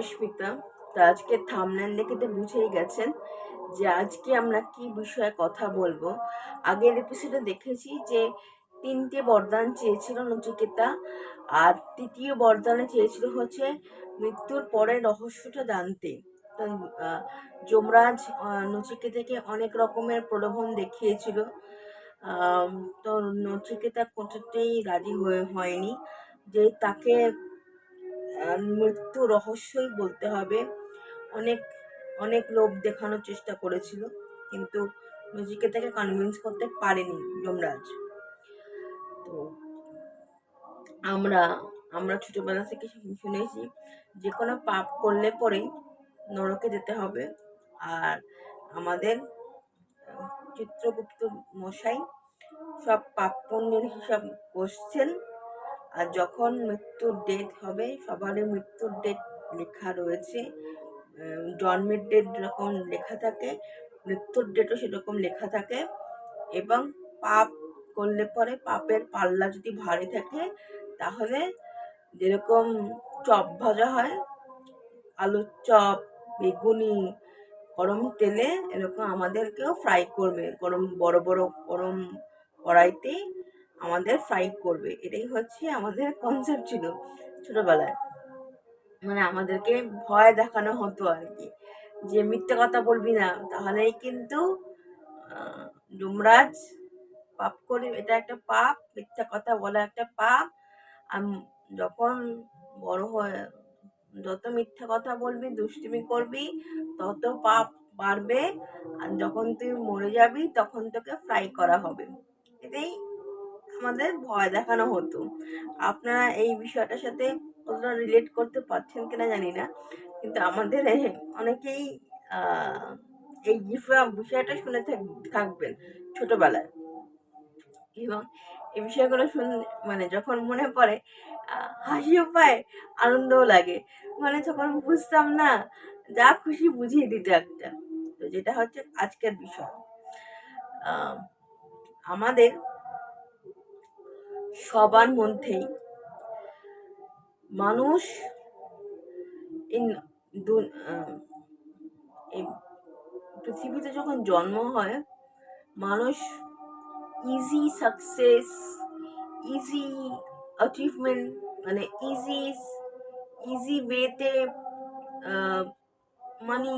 জয়স্মিতা তো আজকে থামনেল দেখে তো বুঝেই গেছেন যে আজকে আমরা কি বিষয়ে কথা বলব। আগের এপিসোডে দেখেছি যে তিনটে বরদান চেয়েছিল নচিকেতা আর তৃতীয় বরদানে চেয়েছিল হচ্ছে মৃত্যুর পরে রহস্যটা জানতে। যমরাজ নচিকেতাকে অনেক রকমের প্রলোভন দেখিয়েছিল। তো নচিকেতা কোনোটাতেই রাজি হয়ে, হয়নি। যে তাকে মৃত্যু রহস্যই বলতে হবে। অনেক অনেক লোভ দেখানোর চেষ্টা করেছিল, কিন্তু নচিকেতাকে কনভিন্স করতে পারেনি যমরাজ। তো আমরা আমরা ছোটোবেলা থেকে শুনেছি যে কোনো পাপ করলে পরেই নরকে যেতে হবে। আর আমাদের চিত্রগুপ্ত মশাই সব পাপ পুণ্যের হিসাব কষছেন আর যখন মৃত্যুর ডেট হবে সবারই মৃত্যুর ডেট লেখা রয়েছে জন্মের ডেট যেরকম লেখা থাকে, মৃত্যুর ডেটও সেরকম লেখা থাকে এবং পাপ করলে পরে পাপের পাল্লা যদি ভারী থাকে, তাহলে যেরকম চপ ভাজা হয়, আলুর চপ, বেগুনি, গরম তেলে এরকম আমাদেরকেও ফ্রাই করবে। গরম, বড় বড় গরম কড়াইতে আমাদের ফ্রাই করবে। এটাই হচ্ছে আমাদের কনসেপ্ট ছিল ছোটবেলায়। মানে আমাদেরকে ভয় দেখানো হতো আর কি। যে মিথ্যে কথা বলবি না তাহলেই কিন্তু আহ, যমরাজ পাপ করে এটা একটা পাপ মিথ্যা কথা বলা একটা পাপ। আর যখন বড় হয় যত মিথ্যা কথা বলবি দুষ্টুমি করবি তত পাপ বাড়বে। আর যখন তুই মরে যাবি তখন তোকে ফ্রাই করা হবে। এটাই আমাদের ভয় দেখানো হতো। আপনারা এই বিষয়টার সাথে কতটা রিলেট করতে পারছেন কিনা জানি না। কিন্তু আমাদের অনেকেই এই বিষয়- বিষয়টা শুনে থাক- থাকবেন ছোটবেলায়। এবং এই বিষয়গুলো শুন মানে যখন মনে পড়ে হাসিও পায়, আনন্দও লাগে। মানে তখন বুঝতাম না, যা খুশি বুঝিয়ে দিত একটা। তো যেটা হচ্ছে আজকের বিষয়। আমাদের সবার মধ্যেই। মানুষ এই পৃথিবীতে যখন জন্ম হয়, মানুষ ইজি সাকসেস ইজি অ্যাচিভমেন্ট মানে ইজি ইজি ওয়েতে মানি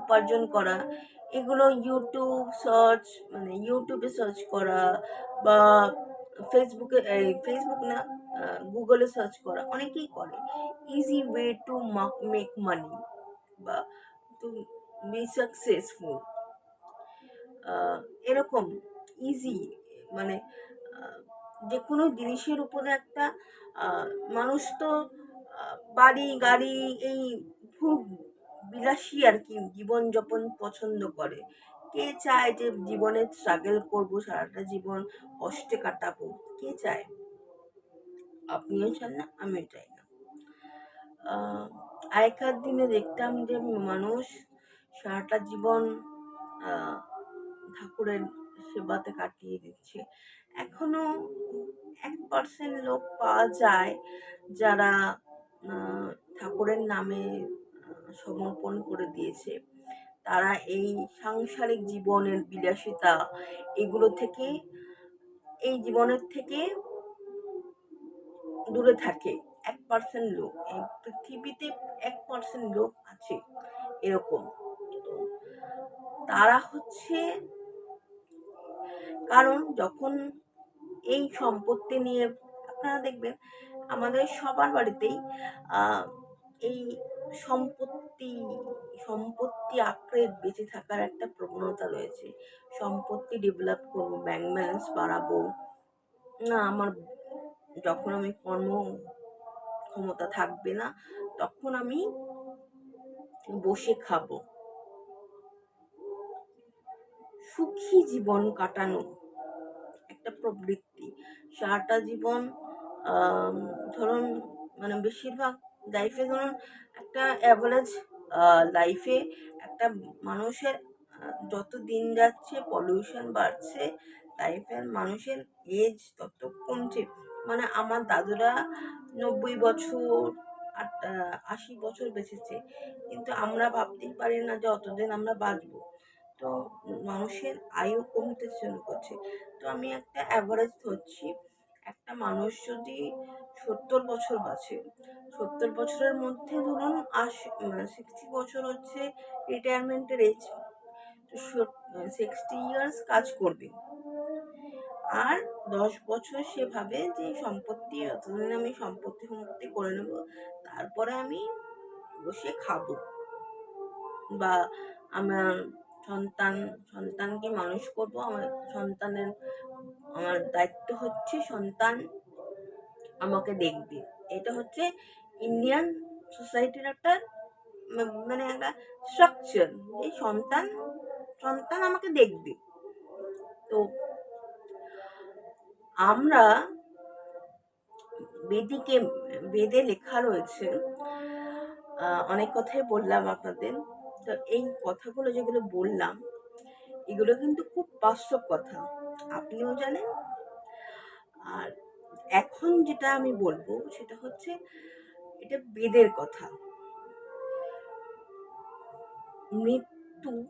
উপার্জন করা, এগুলো ইউটিউব সার্চ মানে ইউটিউবে সার্চ করা বা ফেসবুকে ফেসবুক না গুগলে সার্চ করা, অনেকেই করে। Easy way to make money বা টু বি সাকসেসফুল এরকম ইজি মানে যে কোনো জিনিসের উপরে একটা মানুষ তো বাড়ি, গাড়ি, এই খুব বিলাসী আর কি জীবনযাপন পছন্দ করে। কে চায় যে জীবনে স্ট্রাগল করব, সারাটা জীবন কষ্টে কাটাবো? কে চায়? আপনিও চান না, আমিও চাই না। আগেকার দিনে দেখতাম যে মানুষ সারাটা জীবন ঠাকুরের সেবাতে কাটিয়ে দিচ্ছে। এখনও এক পার্সেন্ট লোক পাওয়া যায় যারা ঠাকুরের নামে সমর্পণ করে দিয়েছে। তারা এই সাংসারিক জীবনের বিলাসিতা, এগুলো থেকে, এই জীবনের থেকে দূরে থাকে। এক পার্সেন্ট লোক পৃথিবীতে এক পার্সেন্ট লোক আছে এরকম। তারা হচ্ছে, কারণ যখন এই সম্পত্তি নিয়ে, আপনারা দেখবেন, আমাদের সবার বাড়িতেই এই সম্পত্তি সম্পত্তি আঁকড়ে বেঁচে থাকার একটা প্রবণতা রয়েছে। সম্পত্তি ডেভেলপ করব ব্যাংক ব্যালেন্স বাড়াবো। না, আমার যখন আমি কর্ম ক্ষমতা থাকবে না, তখন আমি বসে খাব। সুখী জীবন কাটানো একটা প্রবৃত্তি। সারাটা জীবন ধরুন মানে বেশিরভাগ লাইফে ধরুন একটা অ্যাভারেজ লাইফে একটা মানুষের যত দিন যাচ্ছে পলিউশন বাড়ছে লাইফের মানুষের এজ তত কমছে। মানে আমার দাদুরা নব্বই বছর আশি বছর বেঁচেছে। কিন্তু আমরা ভাবতেই পারি না যে অতদিন আমরা বাঁচবো। তো মানুষের আয়ু কমতে শুরু করছে। তো আমি একটা অ্যাভারেজ ধরছি। একটা মানুষ যদি সত্তর বছর বাঁচে, সত্তর বছরের মধ্যে ধরুন আশি সিক্সটি বছর হচ্ছে রিটায়ারমেন্টের এজ সিক্সটি ইয়ার্স কাজ করবে। আর দশ বছর সে ভাবে যে সম্পত্তি অতদিন আমি সম্পত্তি সম্পত্তি করে নেব, তারপরে আমি বসে খাব। বা আমার সন্তান, সন্তানকে মানুষ করব। আমার সন্তানের, আমার দায়িত্ব হচ্ছে সন্তান আমাকে দেখবে। এটা হচ্ছে ইন্ডিয়ান সোসাইটির একটা মানে একটা স্ট্রাকচার যে সন্তান সন্তান আমাকে দেখবে। তো আমরা বেদিকে, বেদে লেখা রয়েছে অনেক কথাই বললাম আপনাদের। তো এই কথাগুলো যেগুলো বললাম, এগুলো কিন্তু খুব বাস্তব কথা। আপনিও জানেন। আর এখন যেটা আমি বলব সেটা হচ্ছে, এটা বেদের কথা। মৃত্যু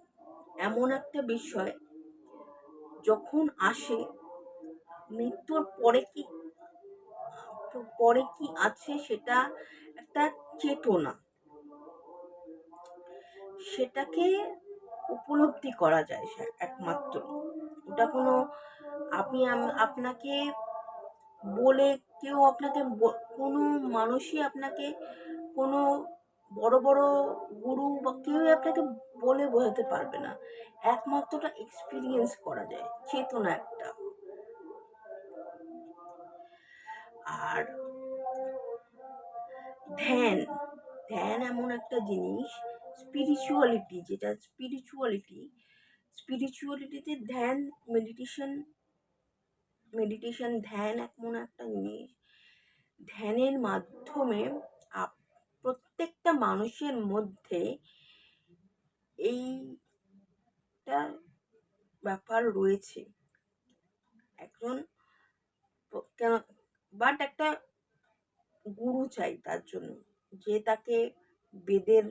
এমন একটা বিষয়, যখন আসে, মৃত্যুর পরে কি পরে কি আছে সেটা একটা চেতনা। সেটাকে উপলব্ধি করা যায় একমাত্র। ওটা কোনো আপনি আপনাকে বলে কেউ আপনাকে কোনো মানুষই আপনাকে কোনো বড় বড় গুরু বা কেউ আপনাকে বলে বোঝাতে পারবে না। একমাত্রটা এক্সপিরিয়েন্স করা যায়, চেতনা একটা। আর ধ্যান ধ্যান এমন একটা জিনিস স্পিরিচুয়ালিটি যেটা স্পিরিচুয়ালিটি স্পিরিচুয়ালিটিতে ধ্যান মেডিটেশন মেডিটেশন ধ্যান এমন একটা জিনিস, ধ্যানের মাধ্যমে প্রত্যেকটা মানুষের মধ্যে এইটা ব্যাপার রয়েছে। একজন কেন বাট একটা গুরু চাই তার জন্য, যে তাকে বেদের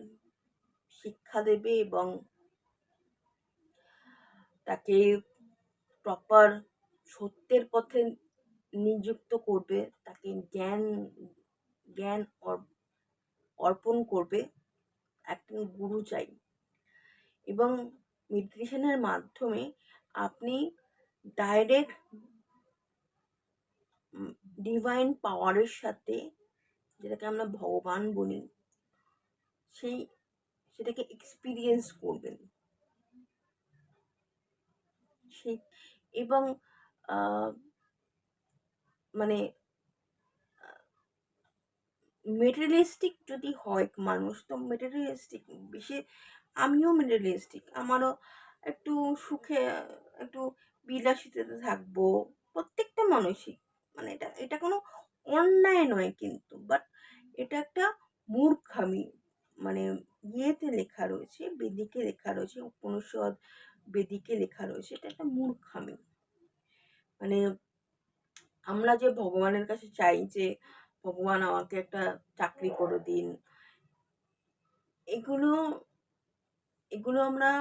শিক্ষা দেবে এবং তাকে প্রপার সত্যের পথে নিযুক্ত করবে, তাকে জ্ঞান জ্ঞান অর- অর্পণ করবে একজন গুরু চাই। এবং মেডিটেশনের মাধ্যমে আপনি ডাইরেক্ট ডিভাইন পাওয়ারের সাথে যেটাকে আমরা ভগবান বলি, সেই সেটাকে এক্সপিরিয়েন্স করবেন। এবং মানে মেটেরিয়ালিস্টিক যদি হয়, মানুষ তো মেটেরিয়ালিস্টিক বেশি, আমিও মেটেরিয়ালিস্টিক আমারও একটু সুখে, একটু বিলাসিতাতে থাকব, প্রত্যেকটা মানুষই মানে এটা এটা কোনো অন্যায় নয় কিন্তু বাট এটা একটা মূর্খামি মানে ইয়েতে লেখা রয়েছে, বেদিকে লেখা রয়েছে, উপনিষদ বেদিকে লেখা রয়েছে। এটা একটা মূর্খামি। মানে আমরা যে ভগবানের কাছে চাই যে ভগবান আমাকে একটা চাকরি করে দিন, এগুলো এগুলো আমরা,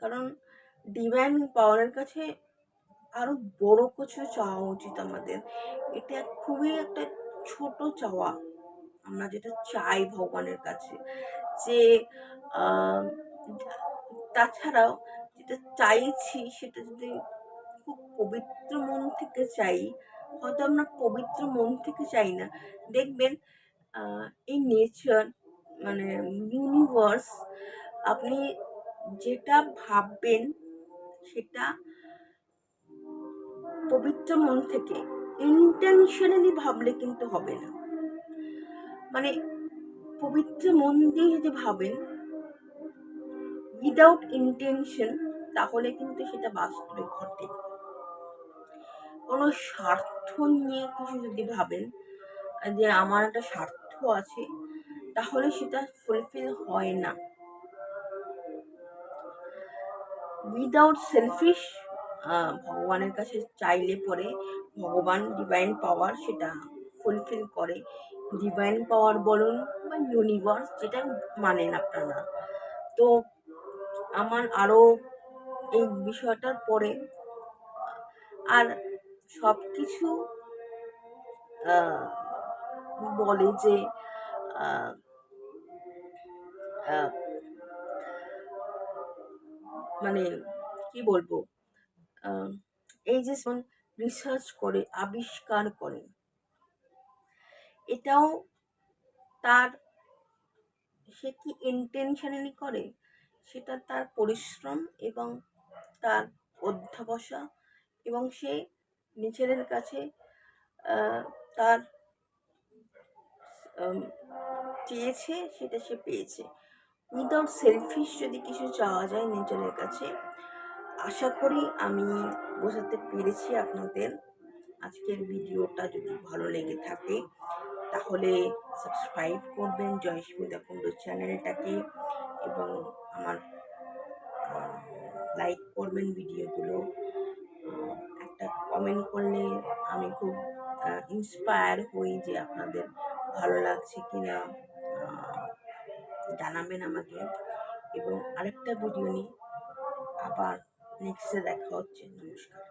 কারণ ডিভাইন পাওয়ারের কাছে আরও বড় কিছু চাওয়া উচিত আমাদের। এটা খুবই একটা ছোট চাওয়া। আমরা যেটা চাই ভগবানের কাছে। যে তাছাড়াও যেটা চাইছি সেটা যদি খুব পবিত্র মন থেকে চাই, হয়তো আমরা পবিত্র মন থেকে চাই না। দেখবেন এই নেচার মানে ইউনিভার্স আপনি যেটা ভাববেন সেটা পবিত্র মন থেকে ইন্টেনশনালি ভাবলে কিন্তু হবে না। মানে পবিত্র মন দিয়ে যদি ভাবেন উইদাউট ইন্টেনশন তাহলে কিন্তু সেটা বাস্তবে ঘটে। কোনো স্বার্থ নিয়ে কিছু যদি ভাবেন, যে আমার একটা স্বার্থ আছে, তাহলে সেটা ফুলফিল হয় না। উইদাউট সেলফিশ ভগবানের কাছে চাইলে পরে ভগবান ডিভাইন পাওয়ার সেটা ফুলফিল করে। ডিভাইন পাওয়ার বলুন বা ইউনিভার্স যেটা মানেন আপনারা। তো আমার আরও এই বিষয়টার পরে আর সব কিছু বলে যে মানে কি বলব এই যে রিসার্চ করে, আবিষ্কার করে এটাও তার, সে কি ইন্টেনশনালি করে? সেটা তার পরিশ্রম এবং তার অধ্যাবসা এবং সে নিজেদের কাছে তার চেয়েছে, সেটা সে পেয়েছে। উইদাউট সেলফিশ যদি কিছু চাওয়া যায় নিজের কাছে, আশা করি আমি বোঝাতে পেরেছি আপনাদের। আজকের ভিডিওটা যদি ভালো লেগে থাকে তাহলে সাবস্ক্রাইব করবেন জয়স্মিতা কুণ্ডু চ্যানেলটাকে এবং আমার লাইক করবেন ভিডিওগুলো একটা কমেন্ট করলে আমি খুব ইন্সপায়ার হই যে আপনাদের ভালো লাগছে কি না জানাবেন আমাকে। এবং আরেকটা ভিডিও নিয়ে আবার নেক্সটে দেখা হচ্ছে। নমস্কার।